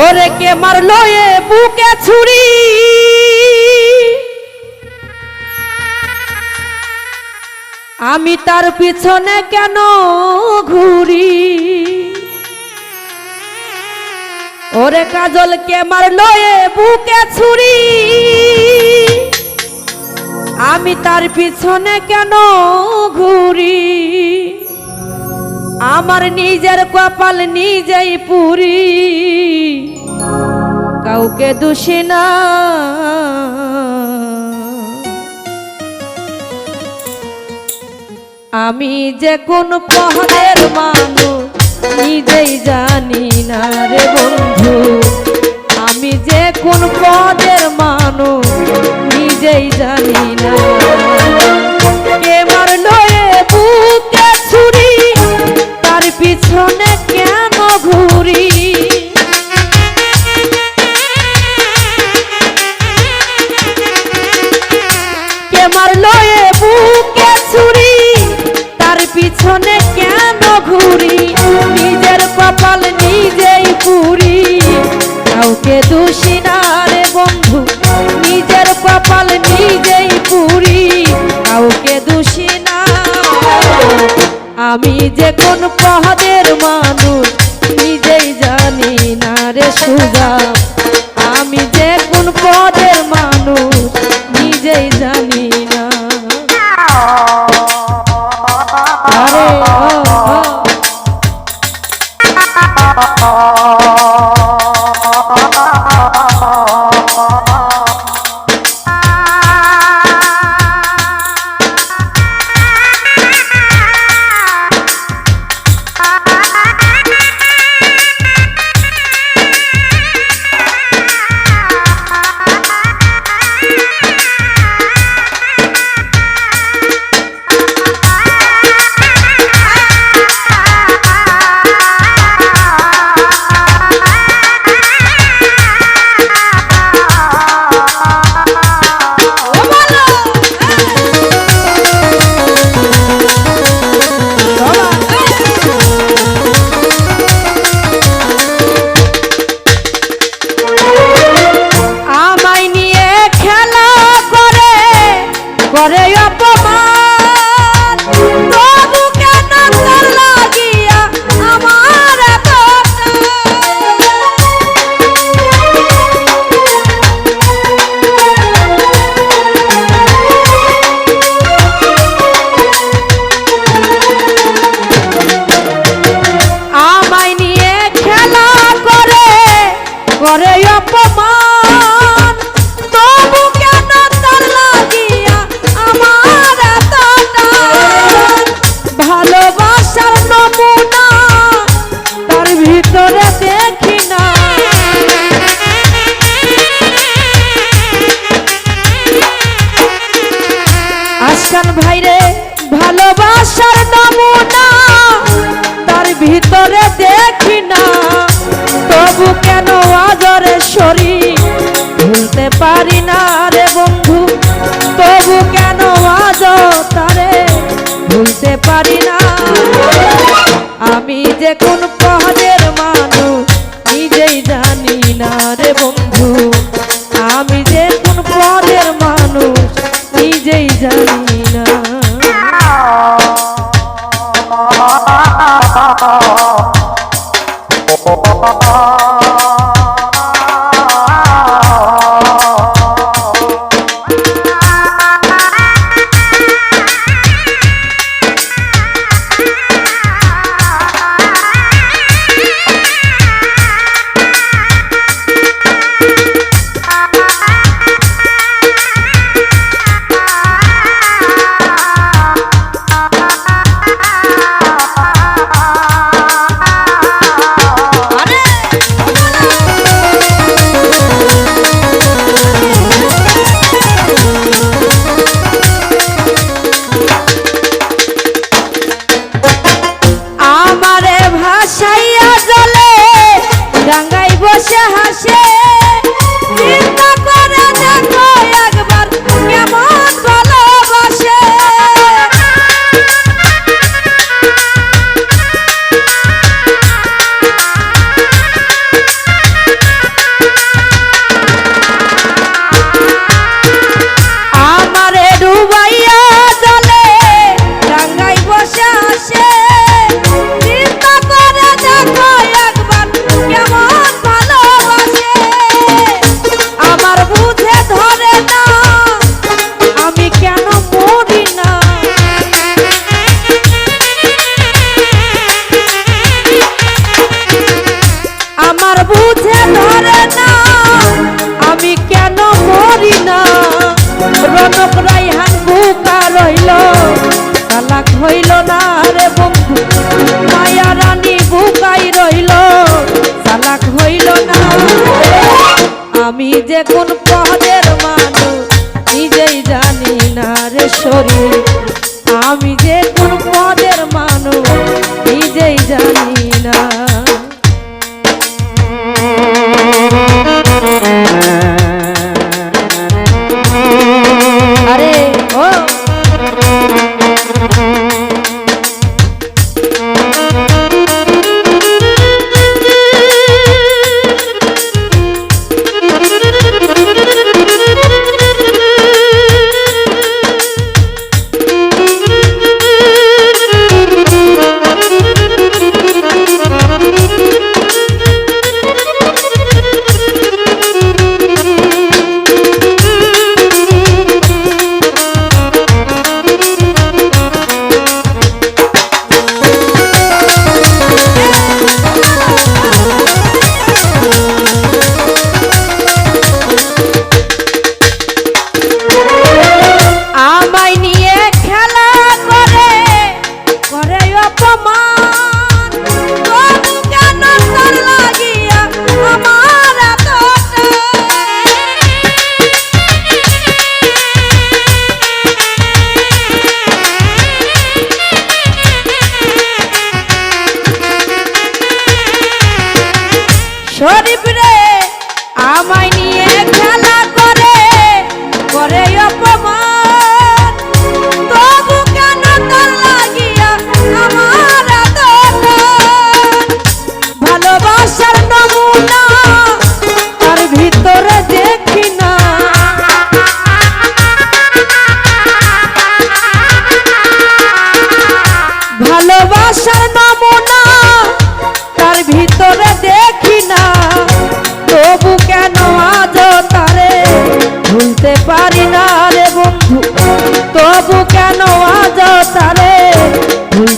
ওরে কে মারলো এ বুকে ছুরি? আমি তার পিছনে কেন ঘুরি? ওরে কাজল কে মারলো এ বুকে ছুরি? আমি তার পিছনে কেন ঘুরি? আমার নিজের কপাল নিজেই পুরি। কাউকে দোষী না। আমি যে কোন পহদের মানুষ, নিজেই জানি না রে বন্ধু। আমি যে কোন পদের মানুষ, নিজেই জানি না। আমি যে কোন পহাদের মানুষ, নিজেই জানি না রে সুজা। আমি যে কোন পদের মানুষ, নিজেই জানি ভুলতে পারি না রে বন্ধু। তবু কেন আজ তারে ভুলতে পারি না? আমি যে কোন পাহাড়ের মানুষ, নিজেই জানি না রে বন্ধু। আমি যে কোন পদের মানুষ, নিজেই জানি না ভাসাইয়া জলে ডাঙ্গাই বসে হাসে। যে কোন পদের মানু নিজেই জানি না রে শরীর।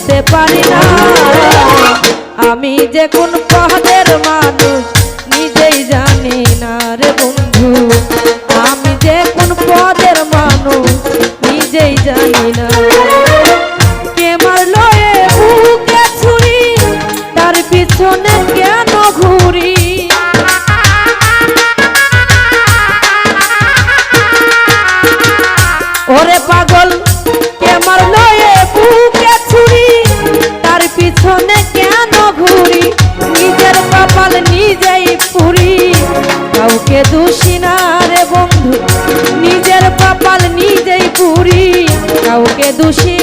বুঝতে পারি না। আমি যে কোন পাহাড়ের মা দোষী